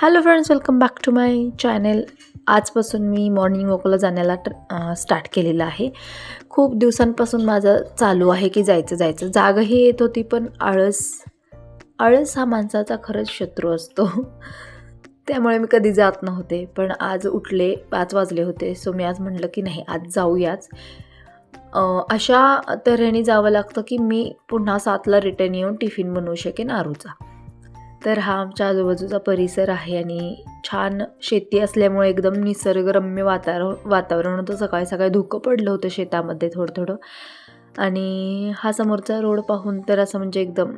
Hello friends welcome back to my channel आजपासून मी morning वॉकला जाण्याला स्टार्ट केलेलं आहे. खूप दिवसांपासून माझं चालू आहे की जायचं जायचं. जागही येत होती पण आळस आळस हा माणसाचा खरंच शत्रू असतो. त्यामुळे मी कधी जात नव्हते पण आज उठले पाच वाजले होते. सो मी आज म्हटलं की नाही आज जाऊयाच. अशा तऱ्हेने जावं लागतं की मी पुन्हा सातला रिटर्न येऊन टिफिन बनवू शकेन आरूचा. तर हा आमच्या आजूबाजूचा परिसर आहे आणि छान शेती असल्यामुळे एकदम निसर्गरम्य वातावरण वातावरण होतं. सकाळी सकाळी धुकं पडलं होतं शेतामध्ये थोडं थोडं. आणि हा समोरचा रोड पाहून तर असं म्हणजे एकदम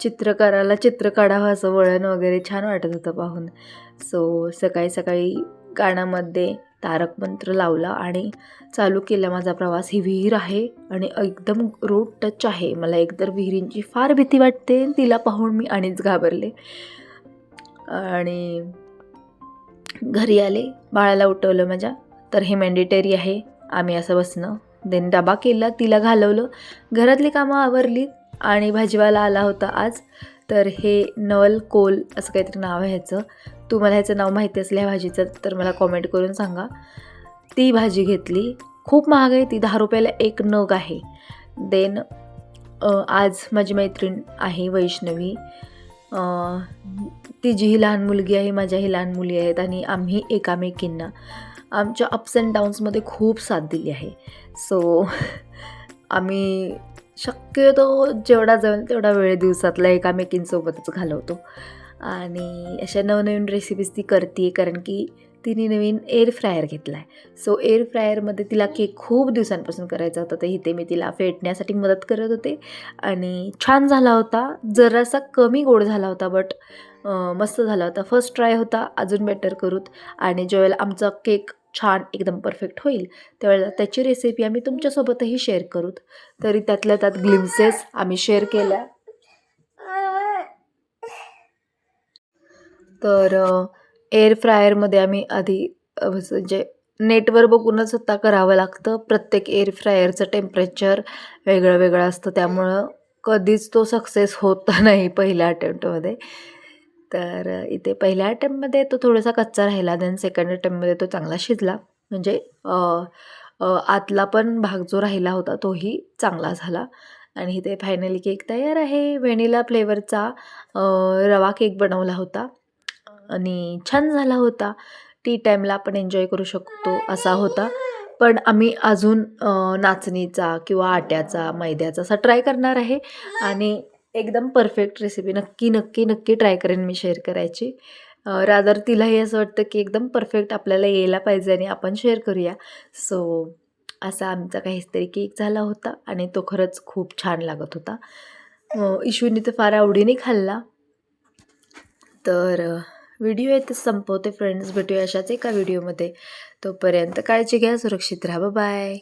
चित्रकाराला चित्र काढावं असं वळण वगैरे छान वाटत होतं पाहून. सो सकाळी सकाळी कानामध्ये तारक मंत्र लावला आणि चालू केला माझा प्रवास. ही विहीर आहे आणि एकदम रोड टच आहे. मला एकतर विहिरींची फार भीती वाटते तिला पाहून मी आणिच घाबरले. आणि घरी आले बाळाला उठवलं माझ्या. तर हे मॅन्डेटरी आहे आम्ही असं बसणं. देन डबा केला तिला घालवलं. घरातली कामं आवरली आणि भाजीवाला आला होता आज. तर हे नवल कोल असं काहीतरी नाव आहे ह्याचं. तुम्हाला ह्याचं नाव माहिती असलं ह्या भाजीचं तर मला कॉमेंट करून सांगा. ती भाजी घेतली. खूप महाग आहे ती दहा रुपयाला एक नग आहे. देन आज माझी मैत्रीण आहे वैष्णवी. अ, तिचीही लहान मुलगी आहे माझ्याही लहान मुली आहेत आणि आम्ही एकामेकींना आमच्या अप्स अँड डाऊन्समध्ये खूप साथ दिली आहे. सो आम्ही शक्यतो जेवढा जमेल तेवढा वेळ दिवसातला एकामेकींसोबतच घालवतो. आणि अशा नवनवीन रेसिपीज ती करते कारण की तिने नवीन एअर फ्रायर घेतला आहे सो एअर फ्रायरमध्ये तिला केक खूप दिवसांपासून करायचा होता. तर इथे मी तिला फेटण्यासाठी मदत करत होते. आणि छान झाला होता. जरासा कमी गोड झाला होता बट मस्त झाला होता. फर्स्ट ट्राय होता. अजून बेटर करूत. आणि ज्यावेळेला आमचा केक छान एकदम परफेक्ट होईल. त्यावेळेला त्याची रेसिपी आम्ही तुमच्यासोबतही शेअर करू तरी त्यातल्या त्यात ग्लिम्सेस आम्ही शेअर केल्या. तर एअर फ्रायरमध्ये आम्ही आधी म्हणजे नेटवर बघूनच आता करावं लागतं. प्रत्येक एअर फ्रायरचं टेम्परेचर वेगळं वेगळं असतं. त्यामुळं कधीच तो सक्सेस होत नाही पहिल्या अटेम्प्टमध्ये तर इथे पहिल्या अटेम्पमध्ये तो थोडासा कच्चा राहिला. देन सेकंड अटेम्पमध्ये तो चांगला शिजला. म्हणजे आतला पण भाग जो राहिला होता तोही चांगला झाला. आणि इथे फायनली केक तयार आहे. व्हॅनिला फ्लेवरचा रवा केक बनवला होता. आणि छान झाला होता. टी टाईमला आपण एन्जॉय करू शकतो असा होता. पण आम्ही अजून नाचणीचा किंवा आट्याचा मैद्याचा असा ट्राय करणार आहे. आणि एकदम परफेक्ट रेसिपी नक्की नक्की नक्की ट्राय करेन मी शेअर करायची. रादर तिलाही असं वाटतं की एकदम परफेक्ट आपल्याला यायला पाहिजे आणि आपण शेअर करूया. सो असा आमचा काहीतरी केक झाला होता आणि तो खरंच खूप छान लागत होता. इशूनी तर फार आवडीने खाल्ला. तर व्हिडिओ येतच संपवते फ्रेंड्स भेटूया अशाच एका व्हिडिओमध्ये तोपर्यंत काळजी घ्या सुरक्षित राहा. बाय